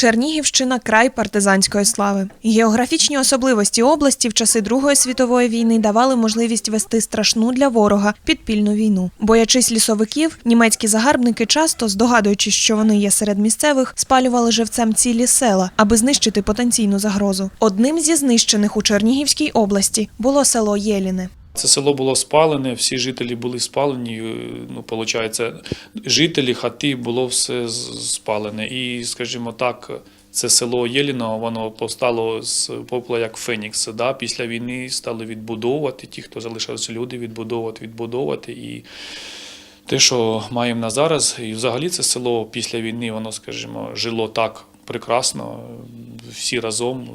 Чернігівщина край партизанської слави. Географічні особливості області в часи Другої світової війни давали можливість вести страшну для ворога підпільну війну. Боячись лісовиків, німецькі загарбники часто, здогадуючись, що вони є серед місцевих, спалювали живцем цілі села, аби знищити потенційну загрозу. Одним зі знищених у Чернігівській області було село Єліне. Це село було спалене, всі жителі були спалені. е, Ну, виходить, жителі, хати було все спалене. І, скажімо так, це село Єліно, воно повстало з попла як Фенікс. Да? Після війни стали відбудовувати, ті, хто залишалися люди, відбудовувати, відбудовувати. І те, що маємо на зараз, і взагалі це село після війни, воно, скажімо, жило так прекрасно. Всі разом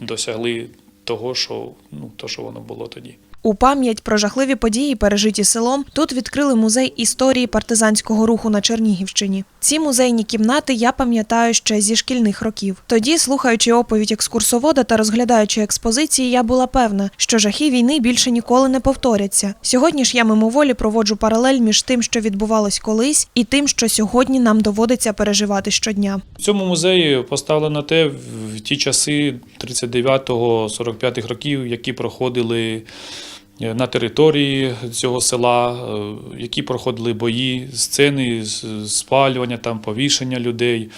досягли того, що, ну, то, що воно було тоді. У пам'ять про жахливі події, пережиті селом, тут відкрили музей історії партизанського руху на Чернігівщині. Ці музейні кімнати я пам'ятаю ще зі шкільних років. Тоді, слухаючи оповідь екскурсовода та розглядаючи експозиції, я була певна, що жахи війни більше ніколи не повторяться. Сьогодні ж я мимоволі проводжу паралель між тим, що відбувалось колись, і тим, що сьогодні нам доводиться переживати щодня. В цьому музеї поставлено те в ті часи 39-45 років, які проходили на території цього села, е, які проходили бої, сцени спалювання, там повішення людей.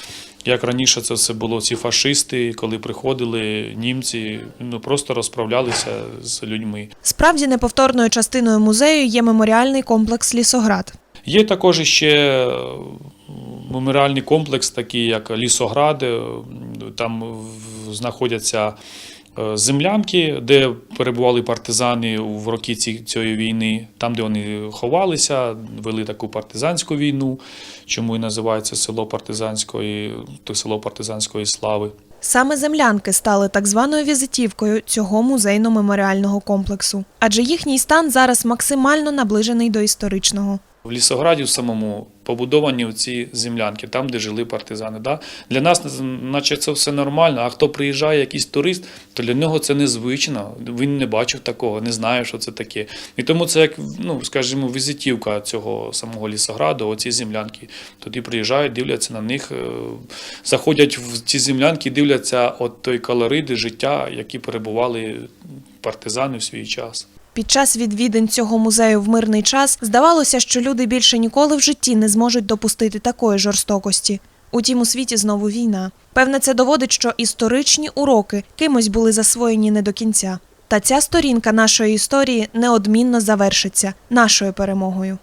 Як раніше це все було, ці фашисти, коли приходили німці, ну просто розправлялися з людьми. Справді неповторною частиною музею є меморіальний комплекс Лісоград. Є також ще е, меморіальний комплекс, такий як Лісоград. е, Там знаходяться е, землянки, де перебували партизани в роки ці- цієї війни, там, де вони ховалися, вели таку партизанську війну, чому і називається село партизанської, то село партизанської слави. Саме землянки стали так званою візитівкою цього музейно-меморіального комплексу, адже їхній стан зараз максимально наближений до історичного. В Лісограді в самому побудовані ці землянки, там, де жили партизани. Да? Для нас, наче це все нормально, а хто приїжджає, якийсь турист, то для нього це незвично. Він не бачив такого, не знає, що це таке. І тому це як, ну, скажімо, візитівка цього самого лісограду, оці землянки. Тоді приїжджають, дивляться на них, е, заходять в ці землянки, дивляться от той колорит життя, які перебували партизани в свій час. Під час відвідин цього музею в мирний час здавалося, що люди більше ніколи в житті не зможуть допустити такої жорстокості. Утім, у світі знову війна. Певне, це доводить, що історичні уроки кимось були засвоєні не до кінця. Та ця сторінка нашої історії неодмінно завершиться нашою перемогою.